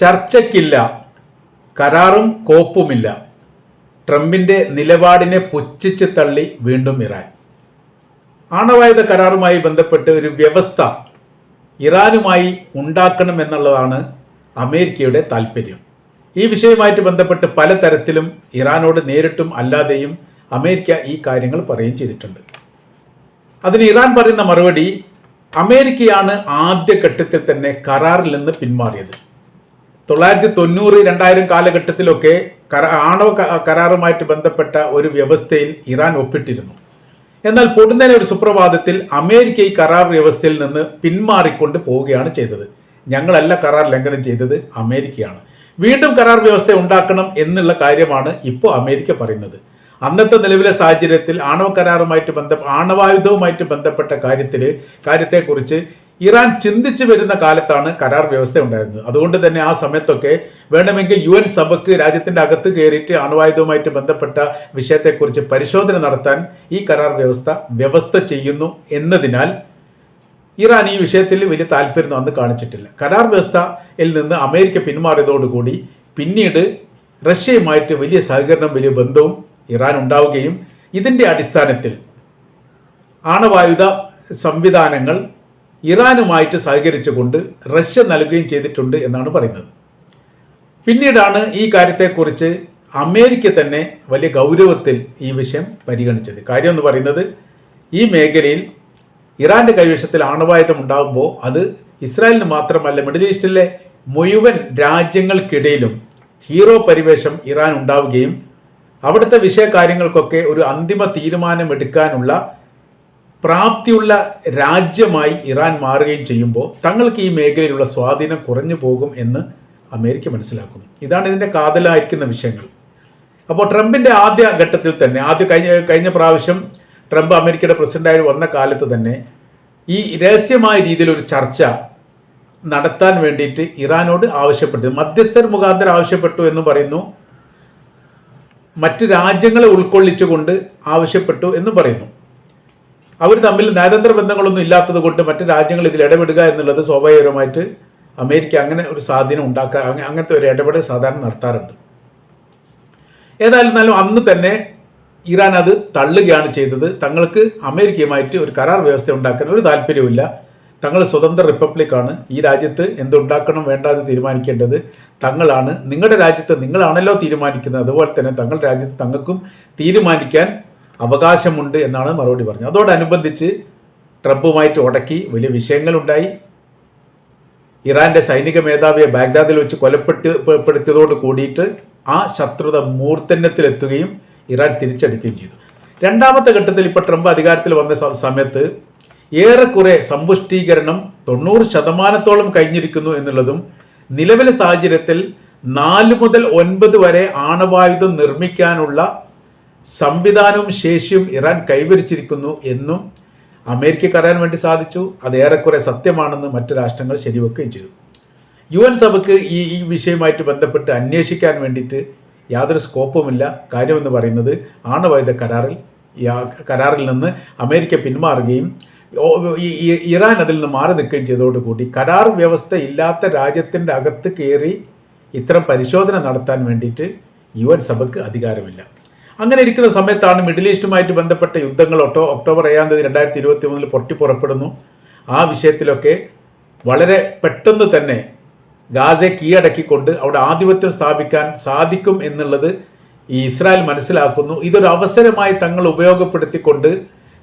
ചർച്ചയ്ക്കില്ല കരാറും കോപ്പുമില്ല. ട്രംപിന്റെ നിലപാടിനെ പുച്ഛിച്ച് തള്ളി വീണ്ടും ഇറാൻ. ആണവായുധ കരാറുമായി ബന്ധപ്പെട്ട് ഒരു വ്യവസ്ഥ ഇറാനുമായി ഉണ്ടാക്കണം എന്നുള്ളതാണ് അമേരിക്കയുടെ താല്പര്യം ഈ വിഷയവുമായിട്ട് ബന്ധപ്പെട്ട് പലതരത്തിലും ഇറാനോട് നേരിട്ടും അല്ലാതെയും അമേരിക്ക ഈ കാര്യങ്ങൾ പറയുകയും ചെയ്തിട്ടുണ്ട്. അതിന് ഇറാൻ പറയുന്ന മറുപടി അമേരിക്കയാണ് ആദ്യ ഘട്ടത്തിൽ തന്നെ കരാറിൽ നിന്ന് പിന്മാറിയത്. തൊള്ളായിരത്തി തൊണ്ണൂറ് രണ്ടായിരം കാലഘട്ടത്തിലൊക്കെ ആണവ കരാറുമായിട്ട് ബന്ധപ്പെട്ട ഒരു വ്യവസ്ഥയിൽ ഇറാൻ ഒപ്പിട്ടിരുന്നു. എന്നാൽ പൊടുന്നനെ ഒരു സുപ്രഭാതത്തിൽ അമേരിക്ക ഈ കരാർ വ്യവസ്ഥയിൽ നിന്ന് പിന്മാറിക്കൊണ്ട് പോവുകയാണ് ചെയ്തത്. ഞങ്ങളല്ല കരാർ ലംഘനം ചെയ്തത് അമേരിക്കയാണ്. വീണ്ടും കരാർ വ്യവസ്ഥ ഉണ്ടാക്കണം എന്നുള്ള കാര്യമാണ് ഇപ്പോൾ അമേരിക്ക പറയുന്നത്. അന്നത്തെ നിലവിലെ സാഹചര്യത്തിൽ ആണവ കരാറുമായിട്ട് ബന്ധ ആണവായുധവുമായിട്ട് ബന്ധപ്പെട്ട കാര്യത്തിൽ കാര്യത്തെക്കുറിച്ച് ഇറാൻ ചിന്തിച്ചു വരുന്ന കാലത്താണ് കരാർ വ്യവസ്ഥ ഉണ്ടായിരുന്നത് അതുകൊണ്ട് തന്നെ ആ സമയത്തൊക്കെ വേണമെങ്കിൽ യു എൻ സഭയ്ക്ക് രാജ്യത്തിന്റെ അകത്ത് കയറിയിട്ട് അണുവായുധവുമായിട്ട് ബന്ധപ്പെട്ട വിഷയത്തെക്കുറിച്ച് പരിശോധന നടത്താൻ ഈ കരാർ വ്യവസ്ഥ വ്യവസ്ഥ ചെയ്യുന്നു എന്നതിനാൽ ഇറാൻ ഈ വിഷയത്തിൽ വലിയ താല്പര്യം അന്ന് കാണിച്ചിട്ടില്ല. കരാർ വ്യവസ്ഥയിൽ നിന്ന് അമേരിക്ക പിന്മാറിയതോടുകൂടി പിന്നീട് റഷ്യയുമായിട്ട് വലിയ സഹകരണം വലിയ ബന്ധവും ഇറാൻ ഉണ്ടാവുകയും ഇതിന്റെ അടിസ്ഥാനത്തിൽ ആണവായുധ സംവിധാനങ്ങൾ ഇറാനുമായിട്ട് സഹകരിച്ചുകൊണ്ട് റഷ്യ നൽകുകയും ചെയ്തിട്ടുണ്ട് എന്നാണ് പറയുന്നത്. പിന്നീടാണ് ഈ കാര്യത്തെക്കുറിച്ച് അമേരിക്ക തന്നെ വലിയ ഗൗരവത്തിൽ ഈ വിഷയം പരിഗണിച്ചത്. കാര്യം എന്ന് പറയുന്നത് ഈ മേഖലയിൽ ഇറാന്റെ കൈവശത്തിൽ ആണവായുധം ഉണ്ടാകുമ്പോൾ അത് ഇസ്രായേലിന് മാത്രമല്ല മിഡിൽ ഈസ്റ്റിലെ മുഴുവൻ രാജ്യങ്ങൾക്കിടയിലും ഹീറോ പരിവേഷം ഇറാൻ ഉണ്ടാവുകയും അവിടുത്തെ വിഷയകാര്യങ്ങൾക്കൊക്കെ ഒരു അന്തിമ തീരുമാനമെടുക്കാനുള്ള പ്രാപ്തിയുള്ള രാജ്യമായി ഇറാൻ മാറുകയും ചെയ്യുമ്പോൾ തങ്ങൾക്ക് ഈ മേഖലയിലുള്ള സ്വാധീനം കുറഞ്ഞു പോകും എന്ന് അമേരിക്ക മനസ്സിലാക്കുന്നു. ഇതാണ് ഇതിന്റെ കാതലായിരിക്കുന്ന വിഷയങ്ങൾ. അപ്പോൾ ട്രംപിന്റെ ആദ്യ ഘട്ടത്തിൽ തന്നെ ആദ്യ കഴിഞ്ഞ കഴിഞ്ഞ പ്രാവശ്യം ട്രംപ് അമേരിക്കയുടെ പ്രസിഡന്റായി വന്ന കാലത്ത് തന്നെ ഈ രഹസ്യമായ രീതിയിൽ ഒരു ചർച്ച നടത്താൻ വേണ്ടിയിട്ട് ഇറാനോട് ആവശ്യപ്പെട്ടു. മധ്യസ്ഥർ മുഖാന്തരം ആവശ്യപ്പെട്ടു എന്ന് പറയുന്നു. മറ്റ് രാജ്യങ്ങളെ ഉൾക്കൊള്ളിച്ചുകൊണ്ട് ആവശ്യപ്പെട്ടു എന്ന് പറയുന്നു. അവർ തമ്മിൽ നയതന്ത്ര ബന്ധങ്ങളൊന്നും ഇല്ലാത്തത് കൊണ്ട് മറ്റ് രാജ്യങ്ങൾ ഇതിൽ ഇടപെടുക എന്നുള്ളത് സ്വാഭാവികമായിട്ട് അമേരിക്ക അങ്ങനെ ഒരു സ്വാധീനം ഉണ്ടാക്കാൻ അങ്ങനത്തെ ഒരു ഇടപെടൽ സാധാരണ നടത്താറുണ്ട്. ഏതായിരുന്നാലും അന്ന് തന്നെ ഇറാൻ അത് തള്ളുകയാണ് ചെയ്തത്. തങ്ങൾക്ക് അമേരിക്കയുമായിട്ട് ഒരു കരാർ വ്യവസ്ഥ ഉണ്ടാക്കാൻ ഒരു താല്പര്യമില്ല തങ്ങൾ സ്വതന്ത്ര റിപ്പബ്ലിക്കാണ്. ഈ രാജ്യത്ത് എന്തുണ്ടാക്കണം എന്ന് തീരുമാനിക്കേണ്ടത് തങ്ങളാണ്. നിങ്ങളുടെ രാജ്യത്ത് നിങ്ങളാണല്ലോ തീരുമാനിക്കുന്നത്. അതുപോലെ തന്നെ തങ്ങളുടെ രാജ്യത്ത് തങ്ങൾക്കും തീരുമാനിക്കാൻ അവകാശമുണ്ട് എന്നാണ് മറുപടി പറഞ്ഞത്. അതോടനുബന്ധിച്ച് ട്രംപുമായിട്ട് ഉടക്കി വലിയ വിഷയങ്ങളുണ്ടായി. ഇറാന്റെ സൈനിക മേധാവിയെ ബാഗ്ദാദിൽ വെച്ച് കൊലപ്പെട്ടപ്പെടുത്തിയതോട് കൂടിയിട്ട് ആ ശത്രുത മൂർധന്യത്തിലെത്തുകയും ഇറാൻ തിരിച്ചടിക്കുകയും ചെയ്തു. രണ്ടാമത്തെ ഘട്ടത്തിൽ ഇപ്പോൾ ട്രംപ് അധികാരത്തിൽ വന്ന സമയത്ത് ഏറെക്കുറെ സമ്പുഷ്ടീകരണം തൊണ്ണൂറ് ശതമാനത്തോളം കഴിഞ്ഞിരിക്കുന്നു എന്നുള്ളതും നിലവിലെ സാഹചര്യത്തിൽ നാല് മുതൽ ഒൻപത് വരെ ആണവായുധം നിർമ്മിക്കാനുള്ള സംവിധാനവും ശേഷിയും ഇറാൻ കൈവരിച്ചിരിക്കുന്നു എന്നും അമേരിക്കയ്ക്ക് അറിയാൻ വേണ്ടി സാധിച്ചു. അത് ഏറെക്കുറെ സത്യമാണെന്ന് മറ്റു രാഷ്ട്രങ്ങൾ ശരിവെക്കുകയും ചെയ്തു. യു എൻ സഭയ്ക്ക് ഈ ഈ വിഷയവുമായിട്ട് ബന്ധപ്പെട്ട് അന്വേഷിക്കാൻ വേണ്ടിയിട്ട് യാതൊരു സ്കോപ്പുമില്ല. കാര്യമെന്ന് പറയുന്നത് ആണവായുധ കരാറിൽ കരാറിൽ നിന്ന് അമേരിക്ക പിന്മാറുകയും ഇറാൻ അതിൽ നിന്ന് മാറി നിൽക്കുകയും ചെയ്തതോടുകൂടി കരാർ വ്യവസ്ഥ ഇല്ലാത്ത രാജ്യത്തിന്റെ അകത്ത് കയറി ഇത്തരം പരിശോധന നടത്താൻ വേണ്ടിയിട്ട് യു എൻ സഭയ്ക്ക് അധികാരമില്ല. അങ്ങനെ ഇരിക്കുന്ന സമയത്താണ് മിഡിൽ ഈസ്റ്റുമായിട്ട് ബന്ധപ്പെട്ട യുദ്ധങ്ങൾ ഒട്ടോ ഒക്ടോബർ ഏഴാം തീയതി രണ്ടായിരത്തി ഇരുപത്തി മൂന്നിൽ പൊട്ടിപ്പുറപ്പെടുന്നു. ആ വിഷയത്തിലൊക്കെ വളരെ പെട്ടെന്ന് തന്നെ ഗാസയെ കീഴടക്കിക്കൊണ്ട് അവിടെ ആധിപത്യം സ്ഥാപിക്കാൻ സാധിക്കും എന്നുള്ളത് ഈ ഇസ്രായേൽ മനസ്സിലാക്കുന്നു. ഇതൊരു അവസരമായി തങ്ങൾ ഉപയോഗപ്പെടുത്തിക്കൊണ്ട്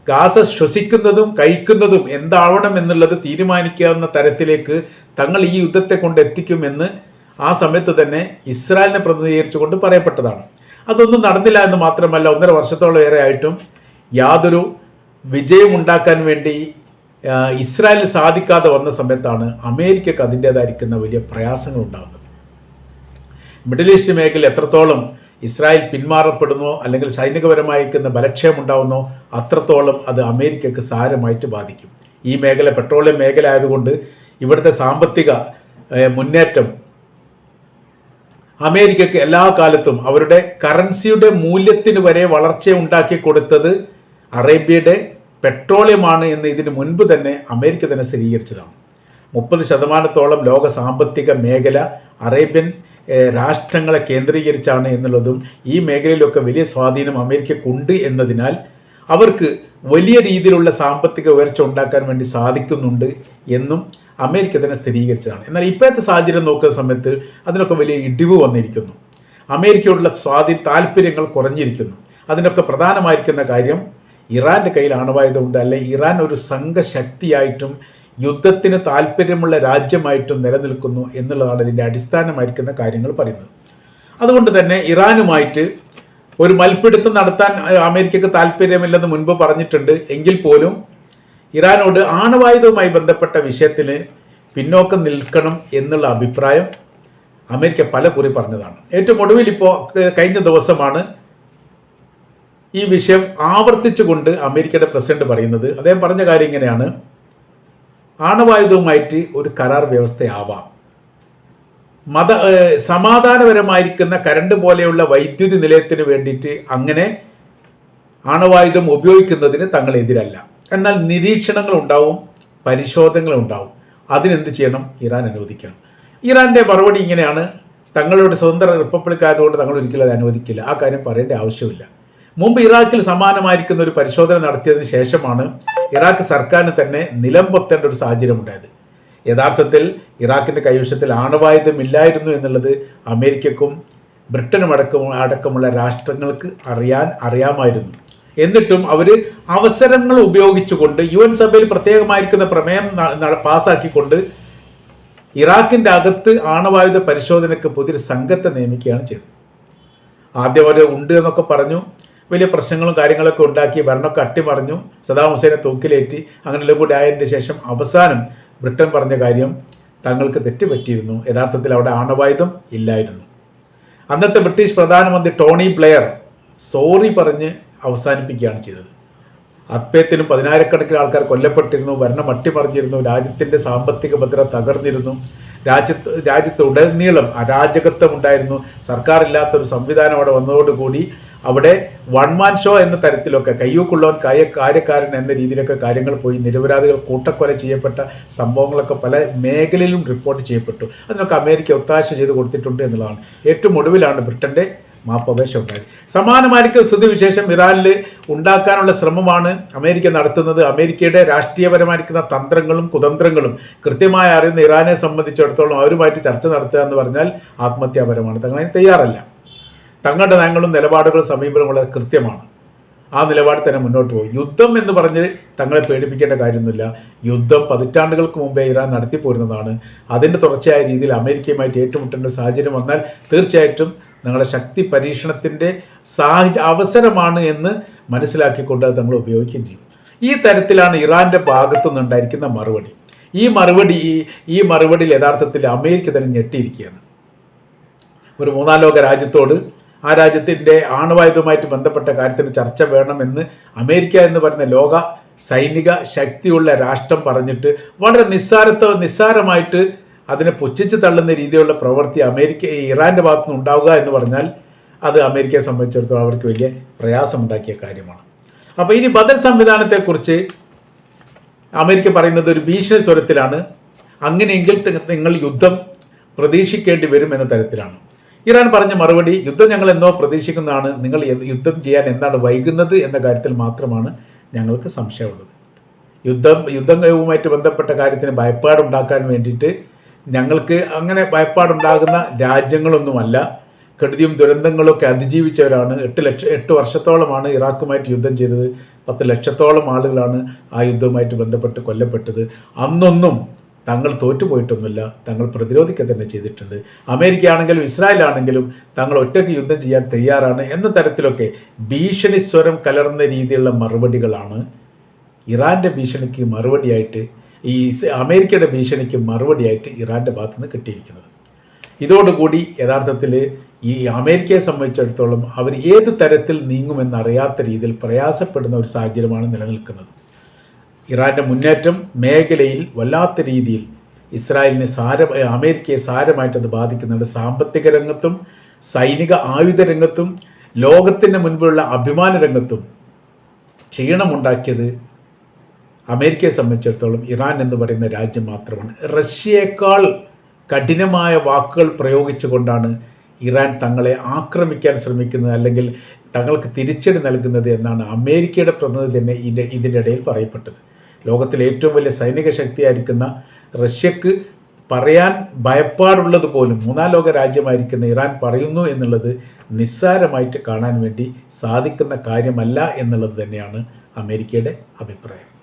ഗാസ ശ്വസിക്കുന്നതും കഴിക്കുന്നതും എന്താവണം എന്നുള്ളത് തീരുമാനിക്കാവുന്ന തരത്തിലേക്ക് തങ്ങൾ ഈ യുദ്ധത്തെ കൊണ്ട് എത്തിക്കുമെന്ന് ആ സമയത്ത് തന്നെ ഇസ്രായേലിനെ പ്രതിനിധീകരിച്ചുകൊണ്ട് പറയപ്പെട്ടതാണ്. അതൊന്നും നടന്നില്ല എന്ന് മാത്രമല്ല ഒന്നര വർഷത്തോളം ഏറെ ആയിട്ടും യാതൊരു വിജയമുണ്ടാക്കാൻ വേണ്ടി ഇസ്രായേൽ സാധിക്കാതെ വന്ന സമയത്താണ് അമേരിക്കക്ക് അതിന്റേതായിരിക്കുന്ന വലിയ പ്രയാസങ്ങൾ ഉണ്ടാകുന്നത്. മിഡിൽ ഈസ്റ്റ് മേഖല എത്രത്തോളം ഇസ്രായേൽ പിന്മാറപ്പെടുന്നോ അല്ലെങ്കിൽ സൈനികപരമായിരിക്കുന്ന ബലക്ഷയം ഉണ്ടാവുന്നോ അത്രത്തോളം അത് അമേരിക്കക്ക് സാരമായിട്ട് ബാധിക്കും. ഈ മേഖല പെട്രോളിയം മേഖല ആയതുകൊണ്ട് ഇവിടുത്തെ സാമ്പത്തിക മുന്നേറ്റം അമേരിക്കക്ക് എല്ലാ കാലത്തും അവരുടെ കറൻസിയുടെ മൂല്യത്തിന് വരെ വളർച്ച ഉണ്ടാക്കി കൊടുത്തത് അറേബ്യയുടെ പെട്രോളിയമാണ് എന്ന് ഇതിന് മുൻപ് തന്നെ അമേരിക്ക തന്നെ സ്ഥിരീകരിച്ചതാണ്. മുപ്പത് ശതമാനത്തോളം ലോക സാമ്പത്തിക മേഖല അറേബ്യൻ രാഷ്ട്രങ്ങളെ കേന്ദ്രീകരിച്ചാണ് എന്നുള്ളതും ഈ മേഖലയിലൊക്കെ വലിയ സ്വാധീനം അമേരിക്കക്കുണ്ട് എന്നതിനാൽ അവർക്ക് വലിയ രീതിയിലുള്ള സാമ്പത്തിക ഉയർച്ച ഉണ്ടാക്കാൻ വേണ്ടി സാധിക്കുന്നുണ്ട് എന്നും അമേരിക്ക തന്നെ സ്ഥിരീകരിച്ചതാണ്. എന്നാൽ ഇപ്പോഴത്തെ സാഹചര്യം നോക്കുന്ന സമയത്ത് അതിനൊക്കെ വലിയ ഇടിവ് വന്നിരിക്കുന്നു. അമേരിക്കയോടുള്ള സ്വാധീ താല്പര്യങ്ങൾ കുറഞ്ഞിരിക്കുന്നു. അതിനൊക്കെ പ്രധാനമായിരിക്കുന്ന കാര്യം ഇറാന്റെ കയ്യിൽ ആണവായുധമുണ്ട്. അല്ലെ ഇറാൻ ഒരു സംഘശക്തിയായിട്ടും യുദ്ധത്തിന് താല്പര്യമുള്ള രാജ്യമായിട്ടും നിലനിൽക്കുന്നു എന്നുള്ളതാണ് ഇതിന്റെ അടിസ്ഥാനമായിരിക്കുന്ന കാര്യങ്ങൾ പറയുന്നത്. അതുകൊണ്ട് തന്നെ ഇറാനുമായിട്ട് ഒരു മൽപ്പിടുത്തം നടത്താൻ അമേരിക്കക്ക് താല്പര്യമില്ലെന്ന് മുൻപ് പറഞ്ഞിട്ടുണ്ട്. എങ്കിൽ പോലും ഇറാനോട് ആണവായുധവുമായി ബന്ധപ്പെട്ട വിഷയത്തിൽ പിന്നോക്കം നിൽക്കണം എന്നുള്ള അഭിപ്രായം അമേരിക്ക പല കുറി പറഞ്ഞതാണ്. ഏറ്റവും ഒടുവിൽ ഇപ്പോൾ കഴിഞ്ഞ ദിവസമാണ് ഈ വിഷയം ആവർത്തിച്ചുകൊണ്ട് അമേരിക്കയുടെ പ്രസിഡന്റ് പറയുന്നത്. അദ്ദേഹം പറഞ്ഞ കാര്യം ഇങ്ങനെയാണ്. ആണവായുധവുമായിട്ട് ഒരു കരാർ വ്യവസ്ഥയാവാം. മത സമാധാനപരമായിരിക്കുന്ന കരണ്ട് പോലെയുള്ള വൈദ്യുതി നിലയത്തിന് വേണ്ടിയിട്ട് അങ്ങനെ ആണവായുധം ഉപയോഗിക്കുന്നതിന് തങ്ങൾ എതിരല്ല എന്നാൽ നിരീക്ഷണങ്ങൾ ഉണ്ടാവും പരിശോധനകൾ ഉണ്ടാവും അതിനെന്ത് ചെയ്യണം? ഇറാൻ അനുവദിക്കണം. ഇറാന്റെ മറുപടി ഇങ്ങനെയാണ്. തങ്ങളുടെ സ്വതന്ത്ര റിപ്പബ്ലിക് ആയതുകൊണ്ട് തങ്ങൾ ഒരിക്കലും അത് അനുവദിക്കില്ല. ആ കാര്യം പറയേണ്ട ആവശ്യമില്ല. മുമ്പ് ഇറാഖിൽ സമാനമായിരിക്കുന്ന ഒരു പരിശോധന നടത്തിയതിന് ശേഷമാണ് ഇറാഖ് സർക്കാരിന് തന്നെ നിലം പൊത്തേണ്ട ഒരു സാഹചര്യം ഉണ്ടായത് യഥാർത്ഥത്തിൽ ഇറാഖിന്റെ കൈവശത്തിൽ ആണവായുധം ഇല്ലായിരുന്നു എന്നുള്ളത് അമേരിക്കക്കും ബ്രിട്ടനും അടക്കം അടക്കമുള്ള രാഷ്ട്രങ്ങൾക്ക് അറിയാൻ അറിയാമായിരുന്നു. എന്നിട്ടും അവർ അവസരങ്ങൾ ഉപയോഗിച്ചുകൊണ്ട് യു എൻ സഭയിൽ പ്രത്യേകമായിരിക്കുന്ന പ്രമേയം പാസ്സാക്കിക്കൊണ്ട് ഇറാഖിന്റെ അകത്ത് ആണവായുധ പരിശോധനയ്ക്ക് പുതിയൊരു സംഘത്തെ നിയമിക്കുകയാണ് ചെയ്തത്. ആദ്യം അവർ ഉണ്ട് എന്നൊക്കെ പറഞ്ഞു വലിയ പ്രശ്നങ്ങളും കാര്യങ്ങളൊക്കെ ഉണ്ടാക്കി ഭരണമൊക്കെ അട്ടിമറിഞ്ഞു സദാം ഹുസൈനെ തൂക്കിലേറ്റി അങ്ങനെയുള്ള കൂടി ആയതിന്റെ ശേഷം അവസാനം ബ്രിട്ടൻ പറഞ്ഞ കാര്യം തങ്ങൾക്ക് തെറ്റുപറ്റിയിരുന്നു. യഥാർത്ഥത്തിൽ അവിടെ ആണവായുധം ഇല്ലായിരുന്നു. അന്നത്തെ ബ്രിട്ടീഷ് പ്രധാനമന്ത്രി ടോണി ബ്ലെയർ സോറി പറഞ്ഞ് അവസാനിപ്പിക്കുകയാണ് ചെയ്തത്. അപ്പയത്തിനും പതിനായിരക്കണക്കിന് ആൾക്കാർ കൊല്ലപ്പെട്ടിരുന്നു ഭരണം അട്ടിമറിഞ്ഞിരുന്നു രാജ്യത്തിന്റെ സാമ്പത്തിക ഭദ്രത തകർന്നിരുന്നു രാജ്യത്ത് രാജ്യത്ത് ഉടനീളം അരാജകത്വം ഉണ്ടായിരുന്നു. ഒരു സംവിധാനം അവിടെ വന്നതോടുകൂടി അവിടെ വൺ മാൻ ഷോ എന്ന തരത്തിലൊക്കെ കയ്യൂക്കുള്ളവൻ കായ കാര്യക്കാരൻ എന്ന രീതിയിലൊക്കെ കാര്യങ്ങൾ പോയി. നിരപരാധികൾ കൂട്ടക്കൊല ചെയ്യപ്പെട്ട സംഭവങ്ങളൊക്കെ പല മേഖലയിലും റിപ്പോർട്ട് ചെയ്യപ്പെട്ടു. അതിനൊക്കെ അമേരിക്ക ഒത്താശ ചെയ്ത് കൊടുത്തിട്ടുണ്ട് എന്നുള്ളതാണ്. ഏറ്റവും ഒടുവിലാണ് ബ്രിട്ടന്റെ മാപ്പപേക്ഷ ഉണ്ടായി സമാനമായിരിക്കും സ്ഥിതിവിശേഷം ഇറാനിൽ ഉണ്ടാക്കാനുള്ള ശ്രമമാണ് അമേരിക്ക നടത്തുന്നത്. അമേരിക്കയുടെ രാഷ്ട്രീയപരമായിരിക്കുന്ന തന്ത്രങ്ങളും കുതന്ത്രങ്ങളും കൃത്യമായി അറിയുന്ന ഇറാനെ സംബന്ധിച്ചിടത്തോളം അവരുമായിട്ട് ചർച്ച നടത്തുക എന്ന് പറഞ്ഞാൽ ആത്മഹത്യാപരമാണ്. തങ്ങൾ അതിന് തയ്യാറല്ല. തങ്ങളുടെ നയങ്ങളും നിലപാടുകളും സമീപനം വളരെ കൃത്യമാണ്. ആ നിലപാട് തന്നെ മുന്നോട്ട് പോകും. യുദ്ധം എന്ന് പറഞ്ഞ് തങ്ങളെ പേടിപ്പിക്കേണ്ട കാര്യമൊന്നുമില്ല. യുദ്ധം പതിറ്റാണ്ടുകൾക്ക് മുമ്പേ ഇറാൻ നടത്തിപ്പോരുന്നതാണ്. അതിന്റെ തുടർച്ചയായ രീതിയിൽ അമേരിക്കയുമായിട്ട് ഏറ്റുമുട്ടേണ്ട സാഹചര്യം വന്നാൽ തീർച്ചയായിട്ടും ഞങ്ങളുടെ ശക്തി പരീക്ഷണത്തിന്റെ സാഹചര്യ അവസരമാണ് എന്ന് മനസ്സിലാക്കിക്കൊണ്ട് അത് നമ്മൾ ഉപയോഗിക്കുകയും ചെയ്യും. ഈ തരത്തിലാണ് ഇറാന്റെ ഭാഗത്തു നിന്നുണ്ടായിരിക്കുന്ന മറുപടി. ഈ മറുപടി ഈ- ഈ മറുപടിയിൽ യഥാർത്ഥത്തിൽ അമേരിക്ക തന്നെ ഞെട്ടിയിരിക്കുകയാണ്. ഒരു മൂന്നാം ലോക രാജ്യത്തോട് ആ രാജ്യത്തിന്റെ ആണവായുധവുമായിട്ട് ബന്ധപ്പെട്ട കാര്യത്തിന് ചർച്ച വേണമെന്ന് അമേരിക്ക എന്ന് പറയുന്ന ലോക സൈനിക ശക്തിയുള്ള രാഷ്ട്രം പറഞ്ഞിട്ട് വളരെ നിസ്സാരത്വ നിസ്സാരമായിട്ട് അതിനെ പുച്ഛിച്ച് തള്ളുന്ന രീതിയിലുള്ള പ്രവൃത്തി അമേരിക്ക ഇറാന്റെ ഭാഗത്തുനിന്ന് ഉണ്ടാവുക എന്ന് പറഞ്ഞാൽ അത് അമേരിക്കയെ സംബന്ധിച്ചിടത്തോളം അവർക്ക് വലിയ പ്രയാസമുണ്ടാക്കിയ കാര്യമാണ്. അപ്പോൾ ഇനി ബദൽ സംവിധാനത്തെക്കുറിച്ച് അമേരിക്ക പറയുന്നത് ഒരു ഭീഷണി സ്വരത്തിലാണ്. അങ്ങനെയെങ്കിൽ നിങ്ങൾ യുദ്ധം പ്രതീക്ഷിക്കേണ്ടി വരും എന്ന തരത്തിലാണ്. ഇറാൻ പറഞ്ഞ മറുപടി യുദ്ധം ഞങ്ങൾ എന്നോ പ്രതീക്ഷിക്കുന്നതാണ്. നിങ്ങൾ യുദ്ധം ചെയ്യാൻ എന്താണ് വൈകുന്നത് എന്ന കാര്യത്തിൽ മാത്രമാണ് ഞങ്ങൾക്ക് സംശയമുള്ളത്. യുദ്ധം യുദ്ധവുമായിട്ട് ബന്ധപ്പെട്ട കാര്യത്തിന് ഭയപ്പാടുണ്ടാക്കാൻ വേണ്ടിയിട്ട് ഞങ്ങൾക്ക് അങ്ങനെ ഭയപ്പാടുണ്ടാകുന്ന രാജ്യങ്ങളൊന്നുമല്ല. കെടുതിയും ദുരന്തങ്ങളൊക്കെ അതിജീവിച്ചവരാണ്. എട്ട് ലക്ഷം എട്ട് വർഷത്തോളമാണ് ഇറാഖുമായിട്ട് യുദ്ധം ചെയ്തത്. പത്ത് ലക്ഷത്തോളം ആളുകളാണ് ആ യുദ്ധവുമായിട്ട് ബന്ധപ്പെട്ട് കൊല്ലപ്പെട്ടത്. അന്നൊന്നും തങ്ങൾ തോറ്റുപോയിട്ടൊന്നുമില്ല. തങ്ങൾ പ്രതിരോധിക്കുക തന്നെ ചെയ്തിട്ടുണ്ട്. അമേരിക്ക ആണെങ്കിലും ഇസ്രായേൽ ആണെങ്കിലും തങ്ങൾ ഒറ്റയ്ക്ക് യുദ്ധം ചെയ്യാൻ തയ്യാറാണ് എന്ന തരത്തിലൊക്കെ ഭീഷണി സ്വരം കലർന്ന രീതിയിലുള്ള മറുപടികളാണ് ഇറാന്റെ ഭീഷണിക്ക് മറുപടിയായിട്ട് ഈ അമേരിക്കയുടെ ഭീഷണിക്ക് മറുപടിയായിട്ട് ഇറാന്റെ ഭാഗത്തുനിന്ന് കിട്ടിയിരിക്കുന്നത്. ഇതോടുകൂടി യഥാർത്ഥത്തിൽ ഈ അമേരിക്കയെ സംബന്ധിച്ചിടത്തോളം അവർ ഏത് തരത്തിൽ നീങ്ങുമെന്നറിയാത്ത രീതിയിൽ പ്രയാസപ്പെടുന്ന ഒരു സാഹചര്യമാണ് നിലനിൽക്കുന്നത്. ഇറാന്റെ മുന്നേറ്റം മേഖലയിൽ വല്ലാത്ത രീതിയിൽ ഇസ്രായേലിനെ സാര അമേരിക്കയെ സാരമായിട്ട് അത് ബാധിക്കുന്നുണ്ട്. സാമ്പത്തിക രംഗത്തും സൈനിക ആയുധ രംഗത്തും ലോകത്തിന്റെ മുൻപിലുള്ള അഭിമാന രംഗത്തും ക്ഷീണമുണ്ടാക്കിയത് അമേരിക്കയെ സംബന്ധിച്ചിടത്തോളം ഇറാൻ എന്ന് പറയുന്ന രാജ്യം മാത്രമാണ്. റഷ്യയേക്കാൾ കഠിനമായ വാക്കുകൾ പ്രയോഗിച്ചുകൊണ്ടാണ് ഇറാൻ തങ്ങളെ ആക്രമിക്കാൻ ശ്രമിക്കുന്നത് അല്ലെങ്കിൽ തങ്ങൾക്ക് തിരിച്ചടി നൽകുന്നത് എന്നാണ് അമേരിക്കയുടെ പ്രതിനിധി തന്നെ ഇതിന്റെ ഇതിന്റെ ഇടയിൽ പറയപ്പെട്ടത്. ലോകത്തിലെ ഏറ്റവും വലിയ സൈനിക ശക്തിയായിരിക്കുന്ന റഷ്യക്ക് പറയാൻ ഭയപ്പാടുള്ളത് പോലും മൂന്നാം ലോക രാജ്യമായിരിക്കുന്ന ഇറാൻ പറയുന്നു എന്നുള്ളത് നിസ്സാരമായിട്ട് കാണാൻ വേണ്ടി സാധിക്കുന്ന കാര്യമല്ല എന്നുള്ളത് തന്നെയാണ് അമേരിക്കയുടെ അഭിപ്രായം.